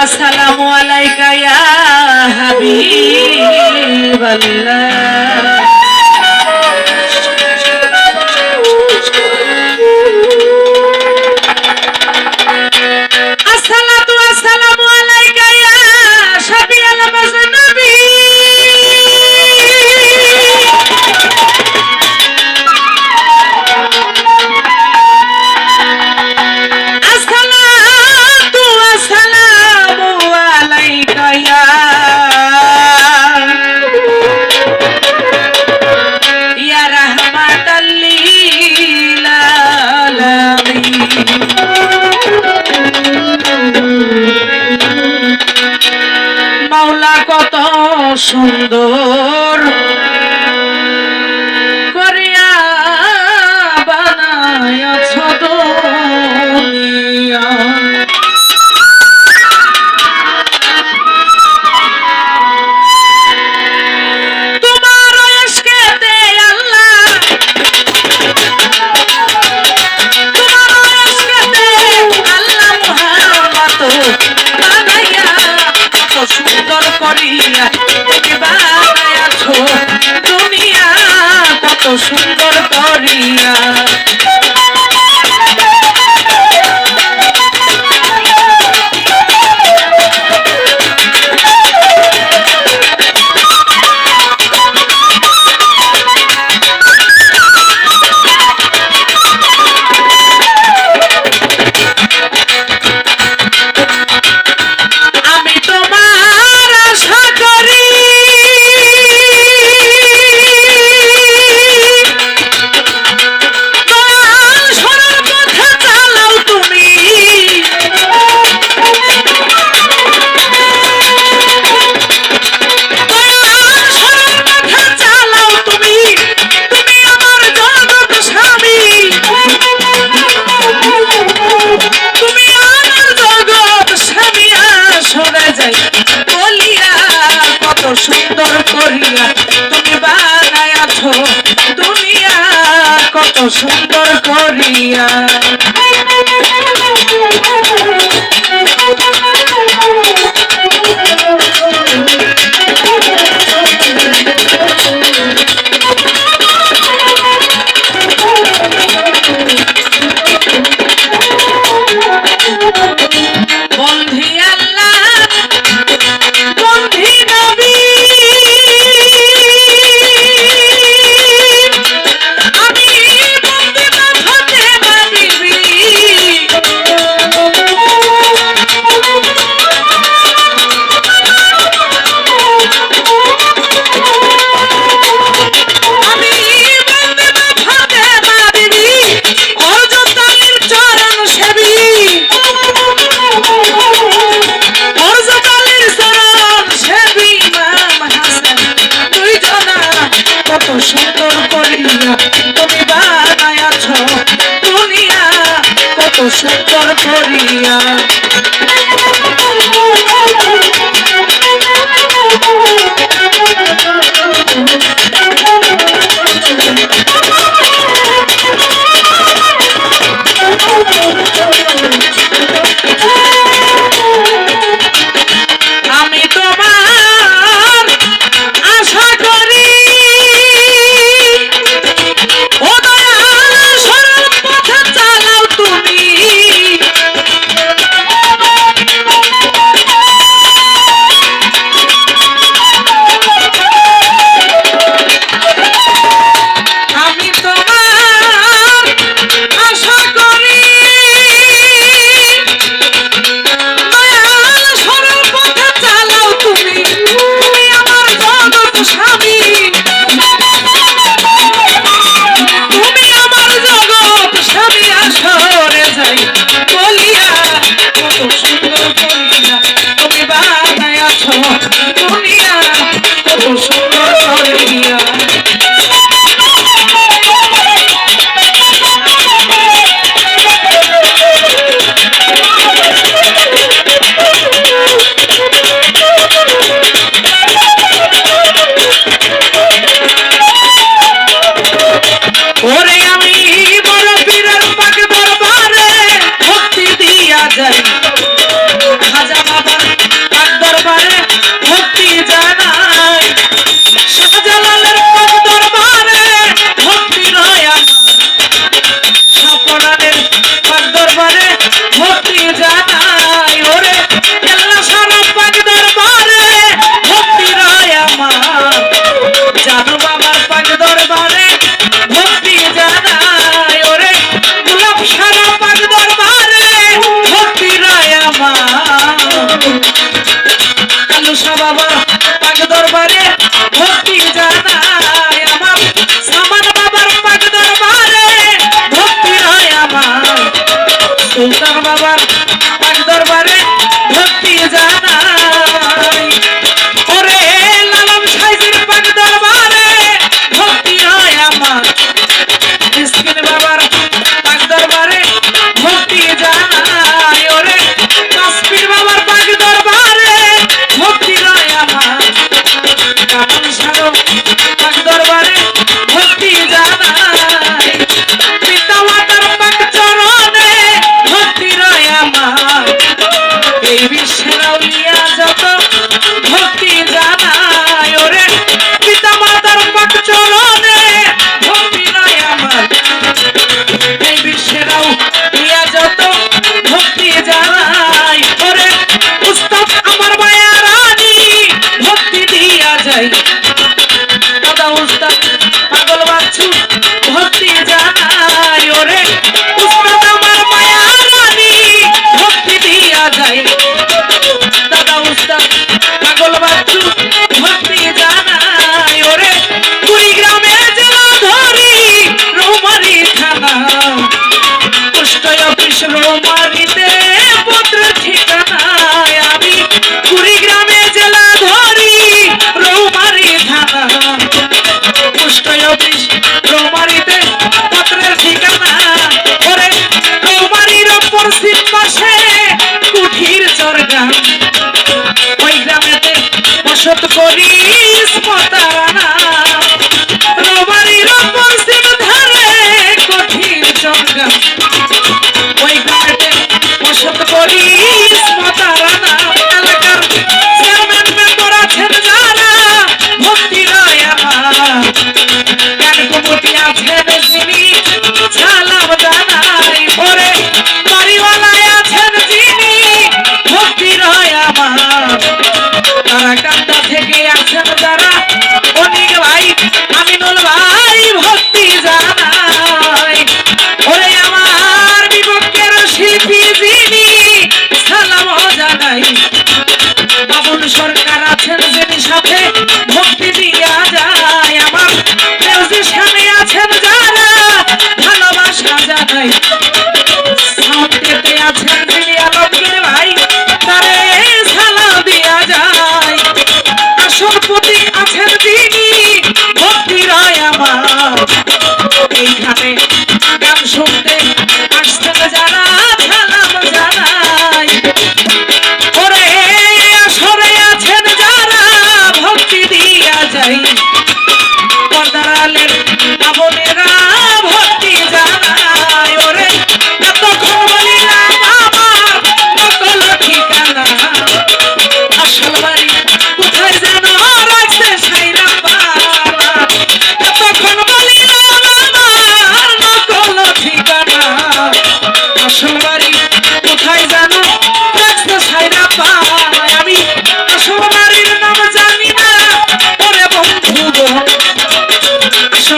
ওয়া সালামু আলাইকা ইয়া হাবিবাল্লাহ। পর করিয়া আছো দুনিয়া কত সুন্দর করিয়া সুন্দর করিয়া তুমি বানায়াছো দুনিয়া কত সুন্দর করিয়া। এত সুন্দর করিয়া তুমি বানায়াছ দুনিয়া কত সুন্দর করিয়া। nobody. Huh. করি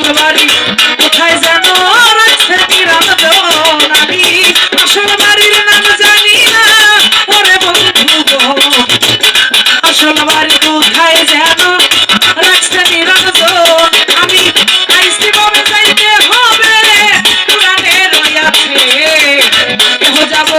আসল বাড়ি কোথায় যেন রাখছে কিরাম নারী আসল বাড়ির নাম জানি না, ওরে বন্ধু আসল বাড়ি কোথায় যেন রাখছে নিরঞ্জন আমি আইসি বলে চাইতে হবে পুরাণে রইয়াছে। কেহ যাব